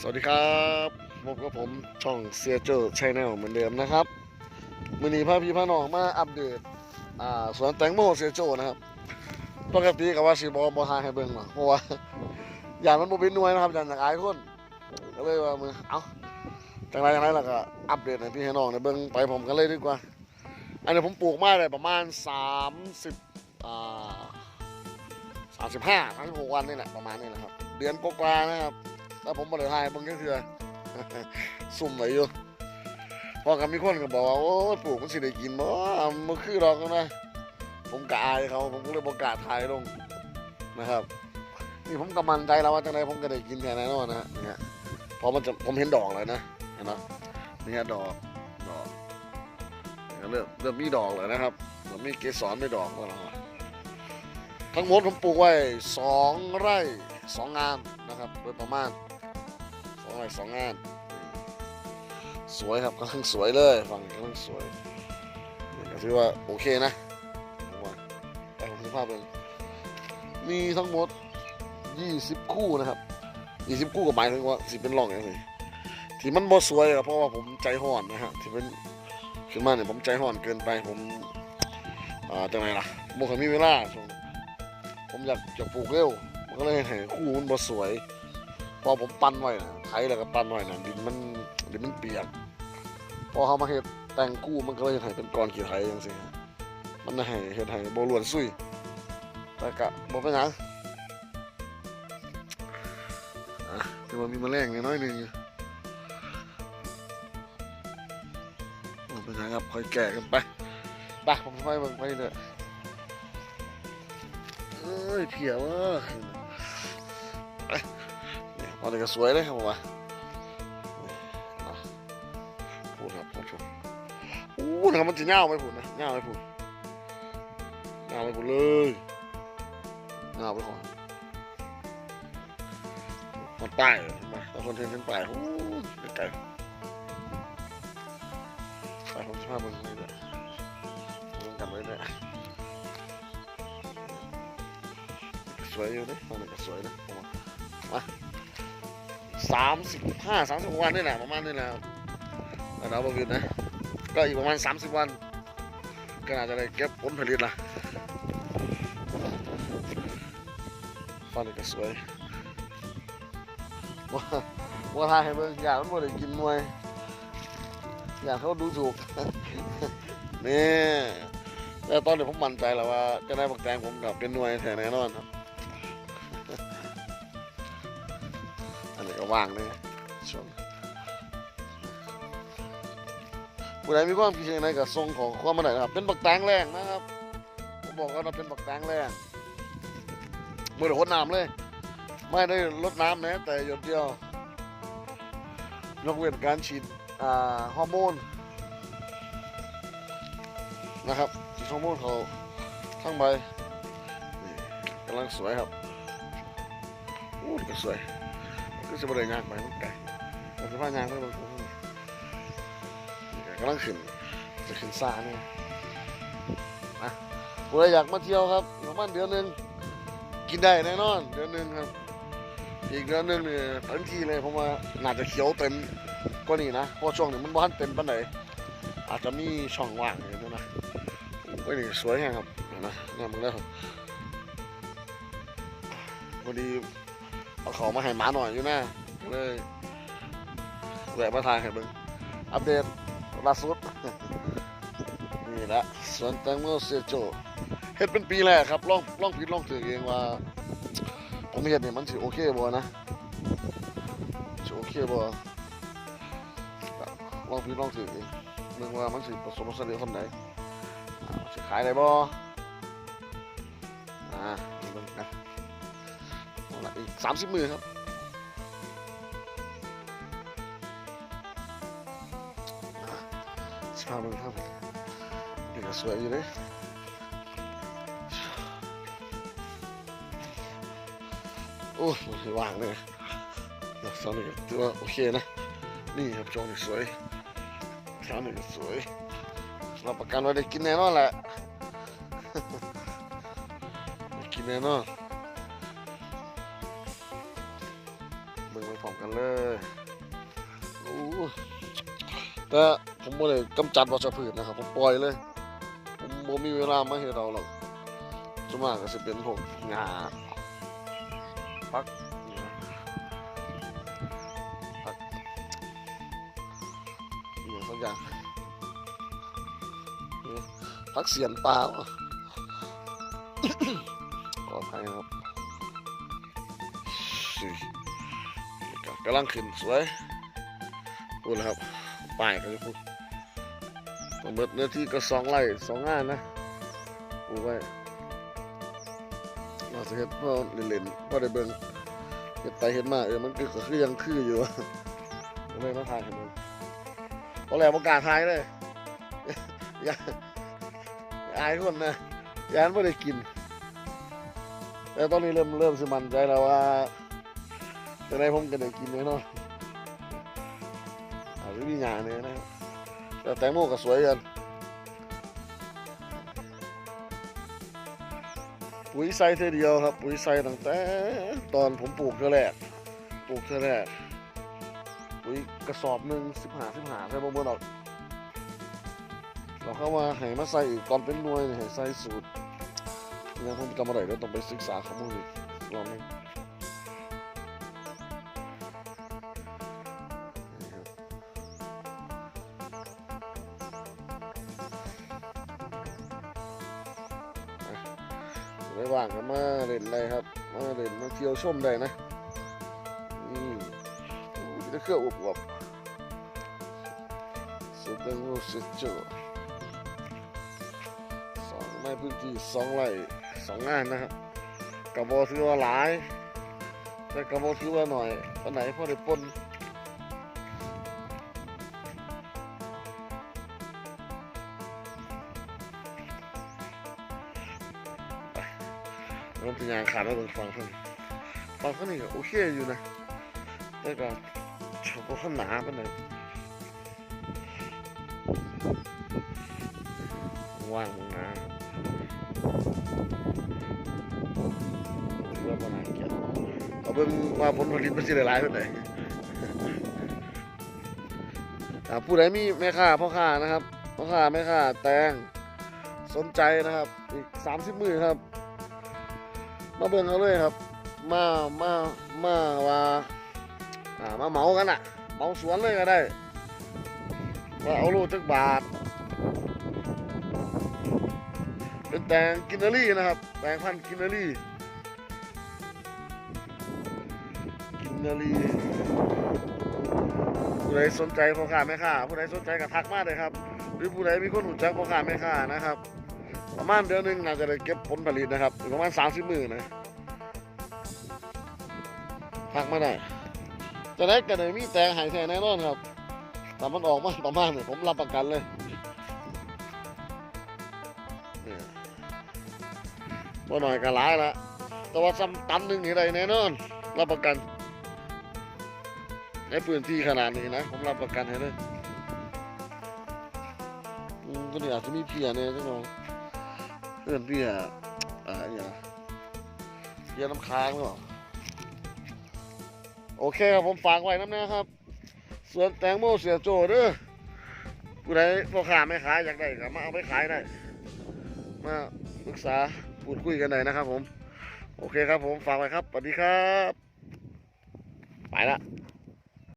สวัสดีครับพบกับผมช่องเซียเจอร์ชแนลเหมือนเดิมนะครับมือนี้พาพี่พาน้องมาอัปเดตอ่าสวนแตงโมเซียโจนะครับปกติกับว่าสีบอบอทาให้เบิ่งมาเพราะว่าอย่างมันโมเป็นหน่วยนะครับอย่างจากอายคนก็เลยว่ามือเอ้าจังไรจังไรล่ะก็อัปเดตให้พี่ให้น้องในเบิ่งไปผมกันเลยดีกว่า อันนี้ผมปลูกมาได้ประมาณ 30อ่าสามสิบห้าสามสิบหกวันนี่แหละประมาณนี้แหละครับ เดือนกว่าๆนะครับ แล้วผมบริทายเบิ่งก็คือสุ่มไว้อยู่พอกับมีคนก็บอกว่าโอ้ปลูกมันสิได้กินบ่มันคือดอกนะ ผมกอายเขาผมก็เลยประกาศถ่ายลงนะครับ นี่ผมกำมันใจแล้วว่าจังไดผมก็ได้กินแค่แน่นอนนะฮะเนี่ยพอมันจะผมเห็นดอกเลยนะเห็นไหมนี่ฮะดอกดอกเริ่มเริ่มมีดอกเลยนะครับเริ่มมีเกสรไม่ดอกแล้วนทั้งหมดผมปลูกไว้สองไร่สองงานนะครับโดยประมาณ ไร่สองงาน สวยครับกำลังสวยเลยฝั่งกำลังสวยก็ถือว่าโอเคนะผมว่าไปผมภาพเป็นมีทั้งหมด 20 คู่นะครับ 20 คู่ก็หมายถึงว่าสิเป็นร่องอย่างนี้ที่มันบ่สวยก็เพราะว่าผมใจห่อนนะฮะที่เป็นขึ้นมาเนี่ยผมใจห่อนเกินไปผมอ่าจังไงล่ะบ่เคยมีเวลาช่วงผมอยากจะปลูกเร็วมันก็เลยให้คู่มันบ่สวย พอผมปั้นไว้นะ ไถแล้วก็ปั้นไว้นะดินมันดินมันเปียกพอเขามาเฮ็ดแต่งกู้มันก็เลยให้เป็นก้อนขี้ไถจังซี่ฮะมันให้เฮ็ดให้บ่ล้วนซุยแต่ก็บ่เป็นหยังอะแต่ว่ามีแมลงน้อยหนึงอยู่บ่เป็นหยังครับค่อยแก่กันไปไปผมไปเบิ่งไปเด้อเอ้ยเพียเว่า เอนนี้ก็สวยเลยครับผมว่าพูดครับท่านผู้ชมอู้นะครับมันจะเน่าไปผุนนะเน่าไปผุนเน่าไปผุนเลยเน่าไปก่อนมันป้ายเลยเห็นไหมตอนคนเห็นเป็นป้ายโอ้ยไกลไปผมจะพาบิ่งนี่เลยเบิ่งกันไว้เลยสวยอยู่นะมันก็สวยนะผมมา สามสิบห้าสามสิบวันนี่แหละประมาณนี้แหละแล้วเราบอกอยู่นะก็อีกประมาณ30วันก็น่าจะได้เก็บผลผลิตละฟันก็สวยว่าว่าทายให้เบิ่งอยากมันบ่ได้กินหน่วยอยากเขาดูถูกนี่แต่ตอนนี้ผมมั่นใจแล้วว่าจะได้บักแตงผมกับเป็นหน่วยแท้แน่นอนครับ ว่างเลยช่วงผู้ใดมีความคิดเห็นอะไรกับทรงของความมันไหนนะครับ เป็นบักแตงแรงนะครับผมบอกว่าเราเป็นบักแตงแรงมือเดือดน้ำเลย ไม่ได้ลดน้ำแม้แต่หยดเดียวยกเว้นการฉีดฮอร์โมนนะครับฉีดฮอร์โมนเขาทั้งใบกำลังสวยครับอู้ก็สวย ก็จะบริยางไปมันไก่แต่สภาพยางไม่บางกำลังขึ้นจะขึ้นซาเนี่ยนะผู้ใดอยากมาเที่ยวครับประมาณเดือนหนึ่งกินได้แน่นอน เดือนหนึ่งครับ อีกเดือนหนึ่งเนี่ยเต็มที่เลยผมว่าน่าจะเขียวเต็มกว่านี้นะเพราะช่วงนี้มันบ้านเต็มปานไหนอาจจะมีช่องว่างอยู่นะนะโอ้ยนี่สวยแฮงครับนะนี่มึงได้ครับพอดี เอาของมาให้หมาหน่อยอยู่นะเลยแวะมาทายให้เบิ่งอัปเดตล่าสุด นี่แหละสวนแตงโมเสียโจเฮ็ดเป็นปีแรกครับลองลองผิดลองถือเองว่า ผมเฮ็ดนี่ยมันสิโอเคบ่นะสิโอเคบ่ลองผิดลองถือเองนึกว่ามันสิประสบความสำเร็จคนไหนสิขายได้บ่อ่านี่เบิ่งน อีก 30 มือครับ ชาวเมืองครับนี่ก็สวยอยู่เลยโอ้ยมันว่างเลยนะสาวนี่ก็ถือว่าโอเคนะ นี่ครับจองนี่สวยสาวนี่ก็สวยรับประกันว่าได้กินแน่นอนแหละ กินแน่นอน กันเลยโอ้แต่ผมบ่ได้กำจัดวัชพืชนะครับ ผมปล่อยเลย ผมบ่มีเวลามาให้เราหรอกส่วนมากก็สิเป็นพวกหญ้าพักพักอย่างสักอย่างพักเสียนปลาขออภัยนะครับสี่กำลังขึ้นสวยพูดแล้วครับป้ายก็จะพูดต้องเบิดเนื้อที่ก็สองไร่สองงานนะปลูกไว้เราจะเห็ดพอเล่นๆพ่อได้เบิ่งเห็ดไปเห็ดมาเออมันก็คือยังคืออยู่เลยมาถ่ายให้มึงตอนแรกประกาศถ่ายเลยอย่าอายคนนะยานไม่ได้กิน แต่ตอนนี้เริ่มเริ่มสมันใจแล้วว่า จะได้ผมกันได้กินแน่นอนอาจจะมีหยาเนี่ยนะครับแต่แตงโมก็สวยกันปุ๋ยใส่เท่เดียวครับ ปุ๋ยใส่ตั้งแต่ตอนผมปลูกเท่าแรกปลูกเท่าแรกปุ๋ยกระสอบหนึ่งสิบหาสิบหาใส่บ่เมื่อดอกเราเข้ามาให้มาใส่อีกตอนเป็นหน่วยให้ใส่สูตรยังผมจำอะไรเดี๋ยวต้องไปศึกษาข้อมูลอีกรอบนึง ไม่ว่างก็มาเล่นได้ครับ มาเล่นมาเที่ยวชมได้นะนี่จะเครื่องอวบอบสุดเป็นรูปสุดเจ๋อสองในพื้นที่สองไร่สองงานนะครับกระบอกถือว่าหลาย แต่กระบอกถือว่าหน่อยวันไหนพอได้ปน มันเป็นยางขาดแล้วตรงฟังท่านฟังท่านนี่ก็โอเคอยู่นะแต่ก็ชอบข้างหนาไปหน่อยว่างหนาเรื่องปัญหาเกี่ยวเอาเบิ่งว่าผลผลิตมันสิได้หลายเท่าไหร่อ่าผู้ใดมีแม่ค้าพ่อค้านะครับพ่อค้าแม่ค้าแตงสนใจนะครับอีกสามสิบมือครับ มาเบิ่งเอาเลยครับ มามามาว่าอ่ามาเหมากันอะเหมาสวนเลยก็ได้ว่าเอาโลจักบาท เป็นแตงกินนารีนะครับ แตงพันกินนารีกินนารีผู้ใดสนใจพ่อค้าแม่ค้าผู้ใดสนใจก็ทักมาเลยครับ หรือผู้ใดมีคนรู้จักพ่อค้าแม่ค้านะครับ ประมาณเดือนหนึงน่าจะได้เก็บผลผลิตนะครับประมาณสามสิบมือนะทักมาได้จะได้กันเลยมีแตงหายแท้แน่นอนครับแต่มันออกมาประมาณนี้ผมรับประกันเลยเนี่ยบ่หน่อยก็หลายละแต่ว่าซ้ำตันหนึ่งนี่ได้แน่นอน รับประกัน ในพื้นที่ขนาดนี้นะ ผมรับประกันให้เลยอืมก็เนี่อาจจะมีเพียเนี่ยจังหน่อย เพื่อนเพียอ่าอย่างเพียน้ำค้างหรือเปล่าโอเคครับผมฝากไว้น้ำนะครับ ส่วนแตงโมเสียโจเด้อผู้ใดพ่อค้าแม่ขายอยากได้ก็มาเอาไปขายได้ มาปรึกษาพูดคุยกันได้นะครับผม โอเคครับผมฝากไว้ครับสวัสดีครับ ไปละ